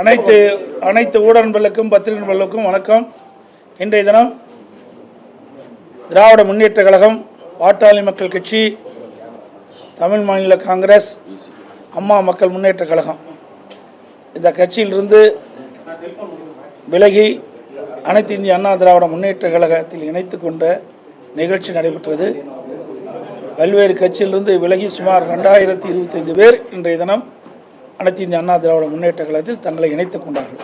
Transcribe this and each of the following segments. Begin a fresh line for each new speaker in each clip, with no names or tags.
அனைத்து அனைத்து ஊடக நண்பர்களுக்கும் பத்திரிகை நண்பர்களுக்கும் வணக்கம். இன்றைய தினம் திராவிட முன்னேற்ற கழகம் பாட்டாளி மக்கள் கட்சி தமிழ் மாநில காங்கிரஸ் அம்மா மக்கள் முன்னேற்ற கழகம். இந்த கட்சியிலிருந்து விலகி அனைத்து இந்திய அண்ணா திராவிட முன்னேற்ற கழகத்தில் இணைத்து கொண்ட நிகழ்ச்சி நடைபெற்றது. பல்வேறு கட்சியிலிருந்து விலகி சுமார் ரெண்டாயிரத்தி இருபத்தைந்து பேர் இன்றைய தினம் அனைத்து இந்திய அண்ணா திராவிட முன்னேற்ற கழகத்தில் தங்களை இணைத்துக் கொண்டார்கள்.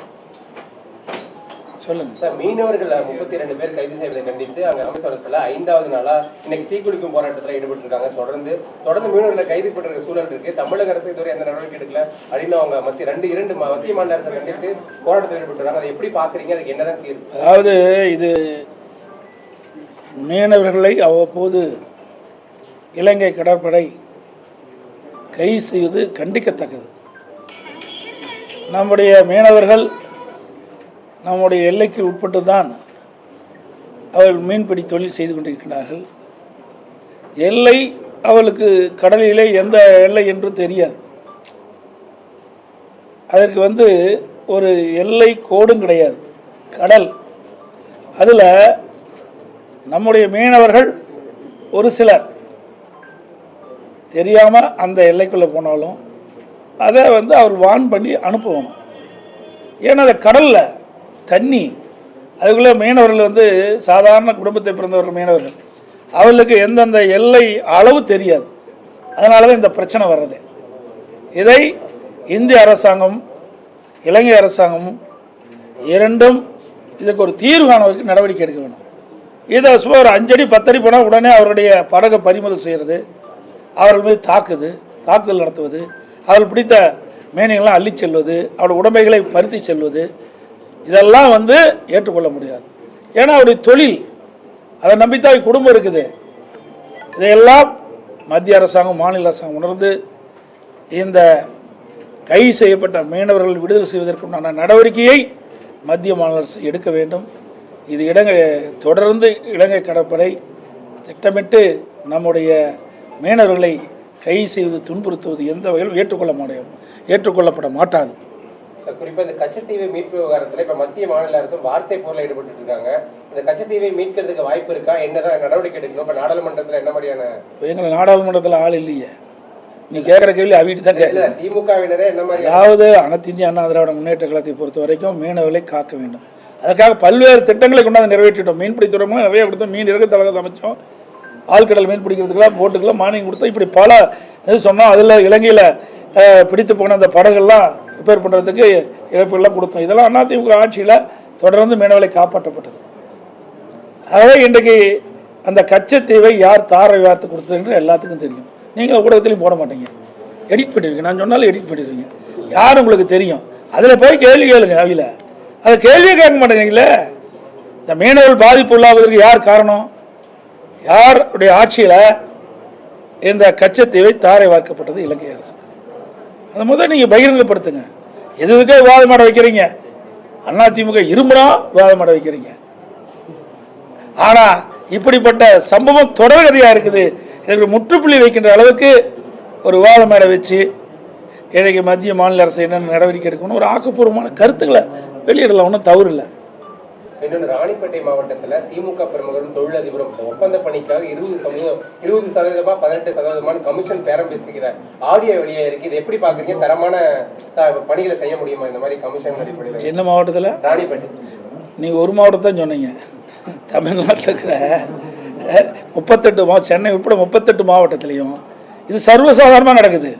சொல்லுங்க.
சார் மீனவர்கள் முப்பத்தி ரெண்டு பேர் கைது செய்வதை கண்டித்து அங்க ராமேஸ்வரத்துல ஐந்தாவது நாளா இன்னைக்கு தீக்குளிக்கும் போராட்டத்துல ஈடுபட்டு இருக்காங்க தொடர்ந்து தொடர்ந்து மீனவர்களை கைது பண்ற சூழல் இருக்கு. தமிழக அரசு இதுவரை எந்த நடவடிக்கை எடுக்கல. அப்படின்னு அவங்க மத்திய ரெண்டு இரண்டு மத்திய மாநில அரசை கண்டித்து போராட்டத்தில் ஈடுபட்டு அதை எப்படி பாக்குறீங்க அதுக்கு என்னதான் தீர்வு?
அதாவது இது மீனவர்களை அவ்வப்போது இலங்கை கடற்படை கைது செய்வது கண்டிக்கத்தக்கது. நம்முடைய மீனவர்கள் நம்முடைய எல்லைக்கு உட்பட்டு தான் அவர்கள் மீன்பிடி தொழில் செய்து கொண்டிருக்கிறார்கள். எல்லை அவளுக்கு கடலிலே எந்த எல்லை என்று தெரியாது. அதற்கு வந்து ஒரு எல்லை கோடும் கிடையாது. கடல். அதில் நம்முடைய மீனவர்கள் ஒரு சிலர். தெரியாமல் அந்த எல்லைக்குள்ளே போனாலும் அதை வந்து அவர் வான் பண்ணி அனுப்பணும். ஏன்னா அது கடலில் தண்ணி அதுக்குள்ளே மீனவர்கள் வந்து சாதாரண குடும்பத்தை பிறந்தவர்கள் மீனவர்கள். அவர்களுக்கு எந்தெந்த எல்லை அளவு தெரியாது. அதனால தான் இந்த பிரச்சனை வர்றது. இதை இந்திய அரசாங்கம் இலங்கை அரசாங்கமும் இரண்டும் இதுக்கு ஒரு தீர்வு காணுவதற்கு நடவடிக்கை எடுக்க வேணும் இதை சும்மா ஒரு அஞ்சடி பத்தடி போனால் உடனே அவருடைய படகை பறிமுதல் செய்கிறது அவர்கள் மீது தாக்குது தாக்குதல் நடத்துவது அவர்கள் பிடித்த மேனிகள்லாம் அள்ளிச் செல்வது அவருடைய உடமைகளை பருத்தி செல்வது இதெல்லாம் வந்து ஏற்றுக்கொள்ள முடியாது. ஏன்னா அவருடைய தொழில் அதை நம்பித்தான் குடும்பம் இருக்குது. இதையெல்லாம் மத்திய அரசாங்கம் மாநில அரசாங்கம் உணர்ந்து இந்த கைது செய்யப்பட்ட மீனவர்கள் விடுதலை செய்வதற்குண்டான நடவடிக்கையை மத்திய மாநில அரசு எடுக்க வேண்டும். இது இலங்கை தொடர்ந்து இலங்கை கடற்படை திட்டமிட்டு நம்முடைய மீனவர்களை கைது செய்வது துன்புறுத்துவது எந்த வகையிலும் ஏற்றுக்கொள்ள முடியும். ஏற்றுக்கொள்ளப்பட மாட்டாது.
சார் குறிப்பா இந்த கச்சத்தீவை மீட்பு விவகாரத்துல இப்ப மத்திய மாநில அரசும் வார்த்தை போர்ல ஈடுபட்டு இருக்காங்க. இந்த கச்சத்தீவை மீட்கிறதுக்கு வாய்ப்பு இருக்கா? என்னதான் நடவடிக்கை எடுக்கணும்? இப்ப நாடாளுமன்றத்துல என்ன மாதிரியான
எங்களை நாடாளுமன்றத்தில் ஆள் இல்லையே. நீ கேட்குற கேள்வி அவிட்டு தான்
இல்ல
கேட்கலாம்
திமுகவினரே என்ன மாதிரி
அதாவது அனைத்து இந்திய அண்ணா திராவிட முன்னேற்ற கழகத்தை பொறுத்த வரைக்கும் மீனவர்களை காக்க வேண்டும். அதற்காக பல்வேறு திட்டங்களை கொண்டாந்து நிறைவேற்றிட்டோம். மீன்பிடி துறைமுகம் நிறைய கொடுத்தோம். மீன் இறக்க தலகத்தை அமைச்சோம். ஆழ்கடல் மீன் பிடிக்கிறதுக்கெல்லாம் போட்டுக்கெல்லாம் மானியம் கொடுத்தா இப்படி பல இது சொன்னோம் அதில் இலங்கையில் பிடித்து போன அந்த படகுலாம் ரிப்பேர் பண்ணுறதுக்கு இழப்புகள்லாம் கொடுத்தோம். இதெல்லாம் அதிமுக ஆட்சியில் தொடர்ந்து மீனவலை காப்பாற்றப்பட்டது. ஆகவே இன்றைக்கு அந்த கச்சத்தீவை யார் தாரை வார்த்து கொடுத்ததுன்ற எல்லாத்துக்கும் தெரியும். நீங்கள் ஊடகத்திலையும் போட மாட்டீங்க. எடிட் பண்ணிருக்கீங்க நான் சொன்னாலும் எடிட் பண்ணிடுவீங்க யார் உங்களுக்கு தெரியும்? அதில் போய் கேள்வி கேளுங்க அவையில் அதை கேள்வியே கேட்க மாட்டேங்கிறீங்களே இந்த மீனவர்கள் பாதிப்பு உள்ளாவதற்கு யார் காரணம்? யாருடைய ஆட்சியில் இந்த கச்சத்தீவை தாரை வார்க்கப்பட்டது இலங்கை அரசு. அதை முதல் நீங்கள் பகிரங்கப்படுத்துங்க. எது எதுக்கே விவாதம் மாட வைக்கிறீங்க? அதிமுக இருமுறா விவாதம் மாட வைக்கிறீங்க. ஆனால் இப்படிப்பட்ட சம்பவம் தொடர்கதையாக இருக்குது இதற்கு முற்றுப்புள்ளி வைக்கின்ற அளவுக்கு ஒரு விவாதம் மேடை வச்சு இன்றைக்கு மத்திய மாநில அரசு என்னென்ன நடவடிக்கை எடுக்கணும் ஒரு ஆக்கப்பூர்வமான கருத்துக்களை வெளியிடலாம். ஒன்றும் தவறு இல்லை.
இன்னொன்று ராணிப்பேட்டை மாவட்டத்துல திமுக பிரமுகரும் தொழிலதிபரும். ஒப்பந்த பணிக்காக இருபது சதவீதம் இருபது சதவீதமா பதினெட்டு சதவீதமான கமிஷன் பேரம் பேசுகிற ஆடியோ வெளியே இருக்கு. இது எப்படி பாக்குறீங்க? தரமான பணிகளை செய்ய முடியுமா? இந்த மாதிரி கமிஷன் அடிப்படையில்.
என்ன மாவட்டத்தில்?
ராணிப்பேட்டை.
நீங்கள் ஒரு மாவட்டம் தான் சொன்னீங்க. தமிழ்நாட்டில் இருக்கிற முப்பத்தெட்டு மா சென்னை உட்பட முப்பத்தெட்டு மாவட்டத்திலையும் இது சர்வசாதாரணமாக நடக்குது.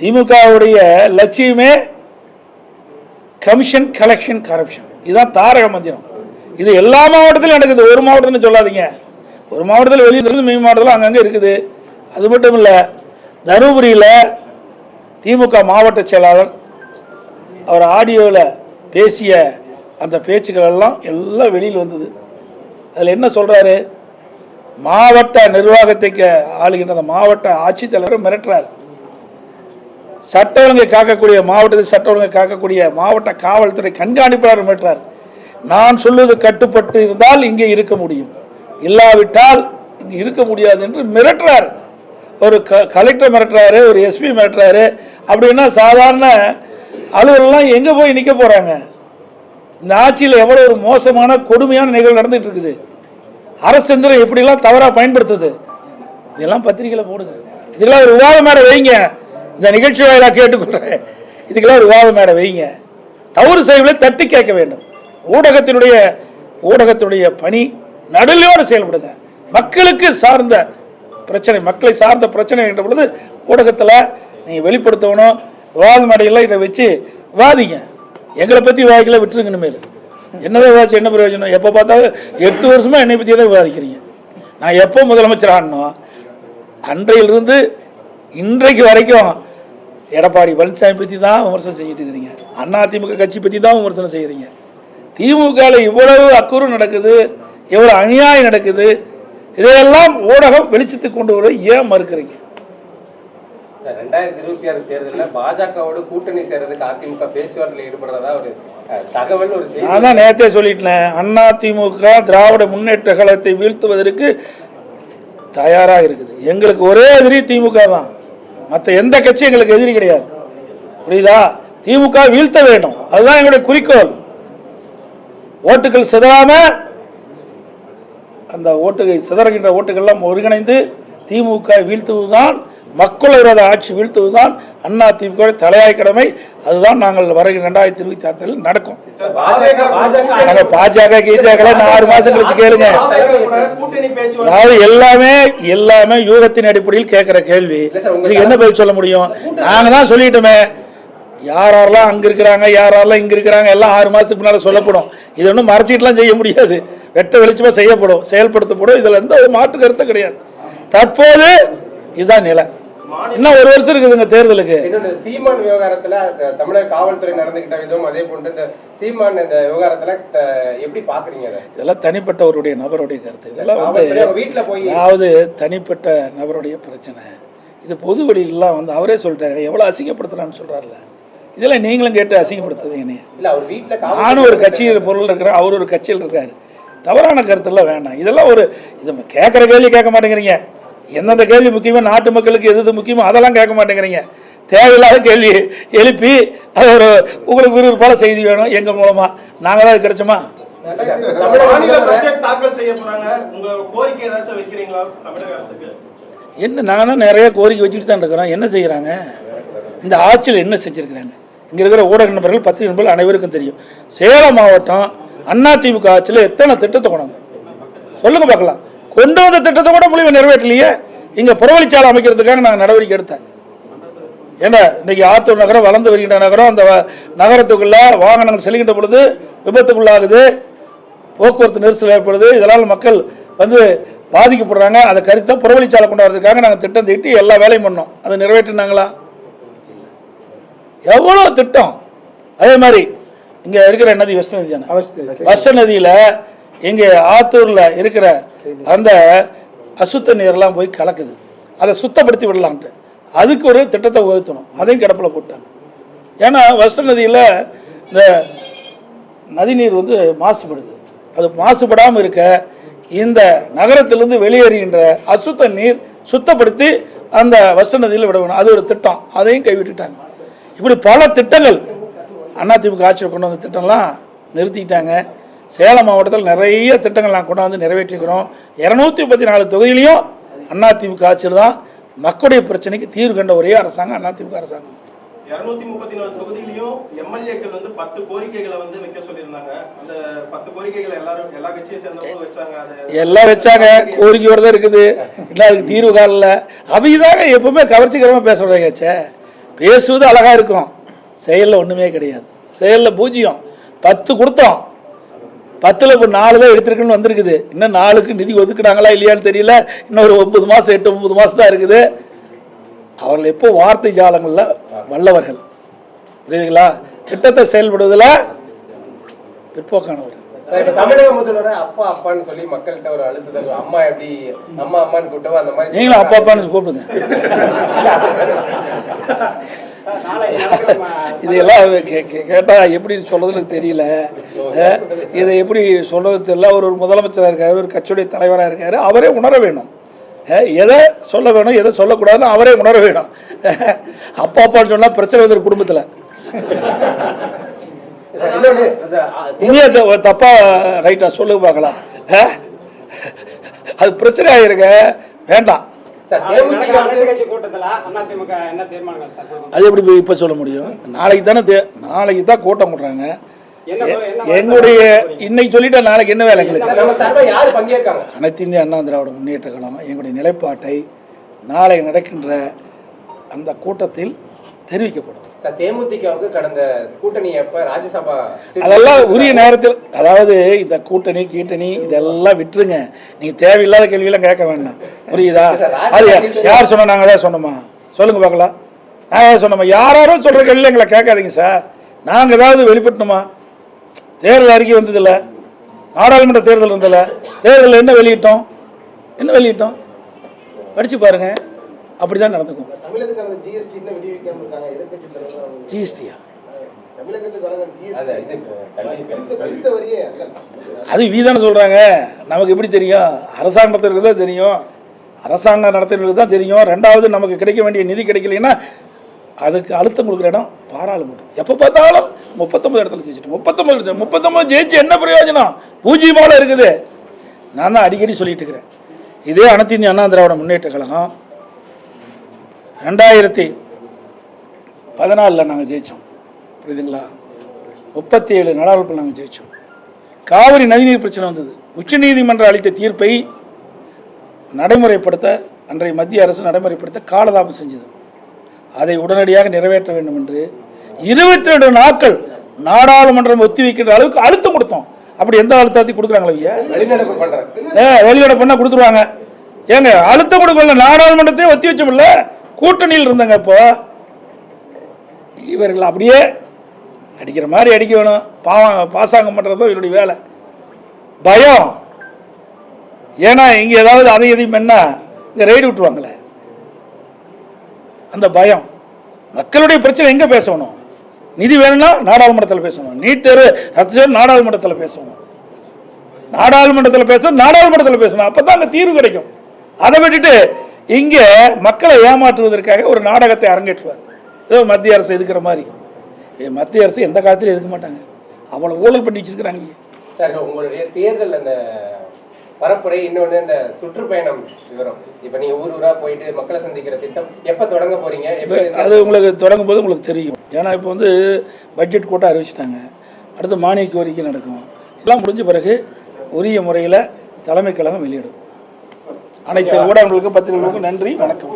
திமுகவுடைய லட்சியமே கமிஷன் கலெக்ஷன் கரப்ஷன் இதுதான் தாரக மந்திரம். இது எல்லா மாவட்டத்திலும் நடக்குது. ஒரு மாவட்டம்னு சொல்லாதீங்க. ஒரு மாவட்டத்தில் வெளியே இருந்து மீன் மாவட்டத்தில் அங்கங்கே இருக்குது. அது மட்டும் இல்லை தருமபுரியில் திமுக மாவட்ட செயலாளர் அவர் ஆடியோவில் பேசிய அந்த பேச்சுக்கள் எல்லாம் எல்லாம் வெளியில் வந்தது. அதில் என்ன சொல்கிறாரு மாவட்ட நிர்வாகத்தை ஆளுகின்ற அந்த மாவட்ட ஆட்சித்தலைவர் மிரட்டுறார். சட்ட ஒழுங்கை காக்கக்கூடிய மாவட்டத்தில் சட்ட ஒழுங்கை காக்கக்கூடிய மாவட்ட காவல்துறை கண்காணிப்பாளர் மிரட்டுறார் நான் சொல்வது கட்டுப்பட்டு இருந்தால் இங்கே இருக்க முடியும். இல்லாவிட்டால் இங்கே இருக்க முடியாது என்று மிரட்டுறார். ஒரு க கலெக்டர் மிரட்டுறாரு ஒரு எஸ்பி மிரட்டுறாரு. அப்படின்னா சாதாரண அலுவலெல்லாம் எங்கே போய் நிற்க போகிறாங்க இந்த ஆட்சியில் எவ்வளோ ஒரு மோசமான கொடுமையான நிகழ்வு நடந்துட்டு இருக்குது அரசந்திரம் எப்படிலாம் தவறாக பயன்படுத்துது. இதெல்லாம் பத்திரிக்கையில் போடுங்க. இதெல்லாம் ஒரு விவாதம் மேடம் வைங்க. இந்த நிகழ்ச்சி வாயிலாக கேட்டுக்கொள்கிறேன் இதுக்கெல்லாம் ஒரு வாதம் மேடை வைங்க. தவறு செய்வதை தட்டி கேட்க வேண்டும். ஊடகத்தினுடைய ஊடகத்தினுடைய பணி நடுநிலையோடு செயல்படுங்க. மக்களுக்கு சார்ந்த பிரச்சனை மக்களை சார்ந்த பிரச்சனை என்ற பொழுது ஊடகத்தில் நீங்கள் வெளிப்படுத்தணும் விவாத மேடையில் இதை வச்சு விவாதிங்க எங்களை பற்றி விவாதிக்கல விட்டுருங்க இனிமேல். என்னதான் விவாதிச்சு என்ன பிரயோஜனம்? எப்போ பார்த்தாலும் எட்டு வருஷமாக என்னை பற்றி தான் விவாதிக்கிறீங்க. நான் எப்போ முதலமைச்சர் ஆனோம் அன்றையிலிருந்து இன்றைக்கு வரைக்கும் எடப்பாடி பழனிசாமி பற்றி தான் விமர்சனம் செஞ்சுட்டு இருக்கிறீங்க அண்ணா திமுக கட்சி பற்றி தான் விமர்சனம் செய்கிறீங்க திமுகவில் இவ்வளவு அக்குறு நடக்குது இவ்வளவு அநியாயம் நடக்குது இதையெல்லாம் ஊடகம் வெளிச்சத்துக்கு கொண்டு வர ஏன் மறுக்கிறீங்க?
சார் ரெண்டாயிரத்தி இருபத்தி ஆறு தேர்தலில் பாஜகவோட கூட்டணி சேர்றதுக்கு அதிமுக பேச்சுவார்த்தையில் ஈடுபடுறதா ஒரு தகவல் ஒரு செய்தி.
நான் தான் நேரத்தே சொல்லிட்டேன். அண்ணா திமுக திராவிட முன்னேற்ற கழகத்தை வீழ்த்துவதற்கு தயாராக இருக்குது. எங்களுக்கு ஒரே எதிரி திமுக தான். மற்ற எந்த கட்சியும் எங்களுக்கு எதிரி கிடையாது. புரியுதா? திமுக வீழ்த்த வேண்டும். அதுதான் எங்களுடைய குறிக்கோள். ஓட்டுகள் சிதறாம அந்த ஓட்டுகள் சிதறுகின்ற ஓட்டுகள்லாம் ஒருங்கிணைந்து திமுக வீழ்த்துவதுதான் மக்கள் விரோத ஆட்சி வீழ்த்துவதுதான் அண்ணா திமுக தலையாய் கடமை. அதுதான் நாங்கள் வருகிற ரெண்டாயிரத்தி இருபத்தி ஆறில் நடக்கும்.
பாஜக பாஜக.
நாங்க பாஜக கீஜக நான் ஆறு மாசம் கழிச்சு கேளுங்க. அதாவது எல்லாமே எல்லாமே யூகத்தின் அடிப்படையில் கேட்கிற கேள்வி. இதுக்கு என்ன பதில் சொல்ல முடியும்? நாங்க தான் சொல்லிட்டோமே. யார் யாரெல்லாம் அங்க இருக்கிறாங்க யார் யாரெல்லாம் இங்க இருக்கிறாங்க எல்லாம் ஆறு மாசத்துக்கு முன்னால சொல்லப்படும். இது ஒன்றும் மறைச்சிட்டுலாம் செய்ய முடியாது. வெட்ட வெளிச்சமா செய்யப்படும் செயல்படுத்தப்படும். இதுல எந்த ஒரு மாற்று கருத்தும் கிடையாது. தற்போது இதுதான் நிலை. இன்னும் ஒரு வருஷம் இருக்குதுங்க தேர்தலுக்கு.
இன்னொன்று சீமான் விவகாரத்துல தமிழக காவல்துறை நடந்துகிட்ட விதம் அதே போன்று இந்த சீமான் இந்த விவகாரத்துல எப்படி பாக்குறீங்க
இதெல்லாம் தனிப்பட்டவருடைய நபருடைய கருத்து. இதெல்லாம் வந்து
வீட்டுல போய்
அதாவது தனிப்பட்ட நபருடைய பிரச்சனை. இது பொது வழியிலாம் வந்து அவரே சொல்லிட்டாரு. எவ்வளோ அசிங்கப்படுத்துறான்னு சொல்றாருல. இதெல்லாம் நீங்களும் கேட்டு அசிங்கப்படுத்துறீங்க என்னைய
இல்ல அவர் வீட்டுல
நானும் ஒரு கட்சியில் பொருள் இருக்கிறேன் அவர் ஒரு கட்சியில் இருக்காரு. தவறான கருத்தெல்லாம் வேண்டாம். இதெல்லாம் ஒரு இது கேட்குற கேள்வி கேட்க மாட்டேங்கிறீங்க. எந்தெந்த கேள்வி முக்கியமோ நாட்டு மக்களுக்கு எது எது முக்கியமோ அதெல்லாம் கேட்க மாட்டேங்கிறீங்க. தேவையில்லாத கேள்வி எழுப்பி அது ஒரு உங்களுக்கு விறுவிறுப்பான செய்தி வேணும் எங்கள் மூலமாக நாங்கள் தான் அது கிடைச்சோமா? என்ன தான் நிறைய கோரிக்கை வச்சுட்டு தான் இருக்கிறோம். என்ன செய்கிறாங்க இந்த ஆட்சியில் என்ன செஞ்சுருக்கிறாங்க? இங்கே இருக்கிற ஊடக நண்பர்கள் பத்திரிகை நண்பர்கள் அனைவருக்கும் தெரியும். சேலம் மாவட்டம் அதிமுக ஆட்சியில் எத்தனை திட்டத்தை கொண்டாங்க சொல்லுங்க பார்க்கலாம். கொண்டு வந்த திட்டத்தை கூட முடிவு நிறைவேற்றலையே. இங்கே புறவழிச்சாலை அமைக்கிறதுக்காக நாங்கள் நடவடிக்கை எடுத்தேன். ஏன்னா இன்னைக்கு ஆத்தூர் நகரம் வளர்ந்து வருகின்ற நகரம் அந்த நகரத்துக்குள்ள வாகனங்கள் செல்கின்ற பொழுது விபத்துக்குள்ளாகுது. போக்குவரத்து நெரிசல் ஏற்படுது. இதனால் மக்கள் வந்து பாதிக்கப்படுறாங்க. அதை கருத்தை புறவழிச்சாலை கொண்டு வரதுக்காக நாங்கள் திட்டம் தீட்டி எல்லா வேலையும் பண்ணோம். அதை நிறைவேற்றினாங்களா? எவ்வளோ திட்டம்? அதே மாதிரி இங்கே இருக்கிற நதி வெஸ்ட் நதி. தானே வெஸ்ட் நதியில் இங்கே ஆத்தூரில் இருக்கிற அந்த அசுத்த நீரெல்லாம் போய் கலக்குது. அதை சுத்தப்படுத்தி விடலான்ட்டு அதுக்கு ஒரு திட்டத்தை உயர்த்தணும் அதையும் கிடப்பில் போட்டாங்க. ஏன்னா வெஸ்ட் நதியில் இந்த நதிநீர் வந்து மாசுபடுது. அது மாசுபடாமல் இருக்க இந்த நகரத்திலிருந்து வெளியேறுகின்ற அசுத்த நீர் சுத்தப்படுத்தி அந்த வச நதியில் விட வேணும் அது ஒரு திட்டம். அதையும் கைவிட்டுட்டாங்க. இப்படி பல திட்டங்கள் அதிமுக ஆட்சியில் கொண்டு வந்த திட்டம்லாம் நிறுத்திக்கிட்டாங்க. சேலம் மாவட்டத்தில் நிறைய திட்டங்கள் நான் கொண்டு வந்து நிறைவேற்றிக்கிறோம் இரநூத்தி முப்பத்தி நாலு தொகுதியிலையும் அதிமுக ஆட்சியில் தான் மக்களுடைய பிரச்சனைக்கு தீர்வு கண்ட ஒரே அரசாங்கம் அதிமுக அரசாங்கம்.
இருநூத்தி முப்பத்தி நாலு தொகுதியிலையும் எம்எல்ஏக்கள் வந்து பத்து கோரிக்கைகளை வந்து வைக்க சொல்லியிருந்தாங்க. அந்த பத்து கோரிக்கைகளை எல்லாரும் எல்லா கட்சியை சேர்ந்தவங்களும் வச்சாங்க.
எல்லாம் வச்சாங்க. கோரிக்கையோட தான் இருக்குது. இல்லை அதுக்கு தீர்வு காணல. அவைதாங்க எப்பவுமே கவர்ச்சிகரமாக பேசுறதாச்சே பேசுவது அழகா இருக்கும். செயலில் ஒன்றுமே கிடையாது. செயலில் பூஜ்ஜியம். பத்து கொடுத்தோம். பத்தில் இப்போ நாலு தான் எடுத்திருக்குன்னு வந்திருக்குது. இன்னும் நாலுக்கு நிதி ஒதுக்குனாங்களா இல்லையான்னு தெரியல. இன்னும் ஒரு ஒன்பது மாதம் எட்டு ஒன்பது மாதம் தான் இருக்குது. அவர்கள் எப்போ வார்த்தை ஜாலங்களில் வல்லவர்கள். புரியுதுங்களா? திட்டத்தை செயல்படுவதில் பிற்போக்கானவர்.
சார் இப்ப தமிழக முதல்வரை அப்பா அப்பான்னு சொல்லி மக்கள்கிட்ட ஒரு அழுத்தத்தை அம்மா எப்படி அம்மா அம்மான்னு கூட்டவோ அந்த மாதிரி
நீங்களும் அப்பா அப்பான்னு கூப்பிடுங்க. இதெல்லாம் கே- கேட்டா எப்படி சொல்றதுன்னு தெரியல. இதை எப்படி சொல்றது தெரியல. அவர் ஒரு முதலமைச்சராக இருக்காரு ஒரு கட்சியுடைய தலைவராக இருக்காரு. அவரே உணர வேணும். எதை சொல்ல வேணும் எதை சொல்லக்கூடாதுன்னு அவரே உணர வேணும். அப்பா அப்பான்னு சொன்னா பிரச்சனை வந்துடும் குடும்பத்தில். த- தப்பா ரைட்டா சொல்லுங்க பார்க்கலாம்? அது பிரச்சனை ஆயிருங்க. வேண்டாம்? அது எப்படி போய் இப்போ சொல்ல முடியும்? நாளைக்கு தானே தே நாளைக்கு தான் கூட்டம் போடுறாங்க. எங்களுடைய இன்னைக்கு சொல்லிட்டா நாளைக்கு என்ன வேலை எங்களுக்கு? அனைத்து இந்திய அண்ணா திராவிட முன்னேற்ற கழகம் எங்களுடைய நிலைப்பாட்டை நாளை நடக்கின்ற அந்த கூட்டத்தில் தெரிவிக்கப்படும்.
தேமுதிகவுக்கு கடந்த கூட்டணி ராஜ்யசபா
அதெல்லாம் உரிய நேரத்தில் அதாவது இந்த கூட்டணி கீட்டணி இதெல்லாம் விட்டுருங்க. நீங்க தேவையில்லாத கேள்வியெல்லாம் கேட்க வேண்டாம். புரியுதா? அது யார் சொன்னா நாங்க தான் சொன்னோமா? சொல்லுங்க பார்க்கலாம். நாங்க தான் சொன்னோமா? யாராரோ சொல்ற கேள்வி எங்களை கேட்காதீங்க சார். நாங்க ஏதாவது வெளிப்பட்டணுமா தேர்தல் அறிக்கை வந்ததில்ல. நாடாளுமன்ற தேர்தல் இருந்ததில்ல தேர்தலில் என்ன வெளியிட்டோம்? என்ன வெளியிட்டோம்? படிச்சு பாருங்க அப்படிதான் நடந்துக்கும். ஜிஎஸ்டியா
அது
வீதானே சொல்கிறாங்க நமக்கு எப்படி தெரியும்? அரசாங்கத்திற்கு தான் தெரியும். அரசாங்கம் நடத்துறவங்களுக்கு தான் தெரியும். ரெண்டாவது நமக்கு கிடைக்க வேண்டிய நிதி கிடைக்கலைன்னா அதுக்கு அழுத்தம் கொடுக்குற இடம் பாராளுமன்றம். எப்போ பார்த்தாலும் முப்பத்தொம்பது இடத்துல ஜெயிச்சிட்டு முப்பத்தொம்பது இடத்துல முப்பத்தொம்பது ஜெயிச்சு என்ன பிரயோஜனம்? பூஜ்ஜியமால இருக்குது. நான் தான் அடிக்கடி சொல்லிட்டு இருக்கிறேன். இதே அனைத்து இந்திய அண்ணா திராவிட முன்னேற்ற கழகம் ரெண்டாயிரத்தி பதினாலில் நாங்கள் ஜெயித்தோம் புரியுதுங்களா? முப்பத்தி ஏழு நாடாளுமன்ற நாங்கள் ஜெயித்தோம் காவிரி நதிநீர் பிரச்சனை வந்தது. உச்சநீதிமன்றம் அளித்த தீர்ப்பை நடைமுறைப்படுத்த அன்றைய மத்திய அரசு நடைமுறைப்படுத்த காலதாமம் செஞ்சது. அதை உடனடியாக நிறைவேற்ற வேண்டும் என்று இருபத்தி ரெண்டு நாட்கள் நாடாளுமன்றம் ஒத்தி வைக்கின்ற அளவுக்கு அழுத்தம் கொடுத்தோம். அப்படி எந்த அழுத்தத்தையும் கொடுக்குறாங்களா ஐயா?
வெளிநடப்பு பண்றாங்க.
ஏ வெளியிட பண்ணா கொடுத்துருவாங்க. ஏங்க அழுத்தம் கொடுக்கல நாடாளுமன்றத்தையே ஒத்தி வச்சோம்ல கூட்டணியில் இருந்தாங்க இப்போ இவர்கள் அப்படியே அடிக்கிற மாதிரி அடிக்க வேணும் பாவம் பாசாங்கம் பண்ணுறது இவருடைய வேலை. பயம். ஏன்னா இங்கே ஏதாவது அதை எதையும் என்ன இங்கே ரைடு விட்டுருவாங்களே. அந்த பயம். மக்களுடைய பிரச்சனை எங்கே பேசணும்? நிதி வேணும்னா நாடாளுமன்றத்தில் பேசணும். நீட் தேர்வு ரத்து செய்யணும் நாடாளுமன்றத்தில் பேசணும். நாடாளுமன்றத்தில் பேசணும் நாடாளுமன்றத்தில் பேசணும். அப்போ தான் அங்கே தீர்வு கிடைக்கும். அதை விட்டுட்டு இங்கே மக்களை ஏமாற்றுவதற்காக ஒரு நாடகத்தை அரங்கேற்றுவார். ஏதோ மத்திய அரசு எதுக்குற மாதிரி. மத்திய அரசு எந்த காலத்திலும் எதுக்க மாட்டாங்க. அவ்வளோ ஊழல் பண்ணி வச்சிருக்கிறாங்க.
சார் உங்களுடைய தேர்தல் அந்த பரப்புரை இன்னொன்று இந்த சுற்றுப்பயணம் விவரம். இப்ப நீங்க ஊர் ஊரா போயிட்டு மக்களை சந்திக்கிற திட்டம் எப்ப தொடங்க இந்த-
அது உங்களுக்கு தொடங்கும் போது உங்களுக்கு தெரியும். ஏன்னா இப்போ வந்து பட்ஜெட் கூட்டம் அறிவிச்சிட்டாங்க. அடுத்து மானிய கோரிக்கை நடக்கும். எல்லாம் முடிஞ்ச பிறகு உரிய முறையில் தலைமை கழகம் வெளியிடும். அனைத்து ஊடகங்களுக்கும் பத்திரிகைகளுக்கும் நன்றி. வணக்கம்.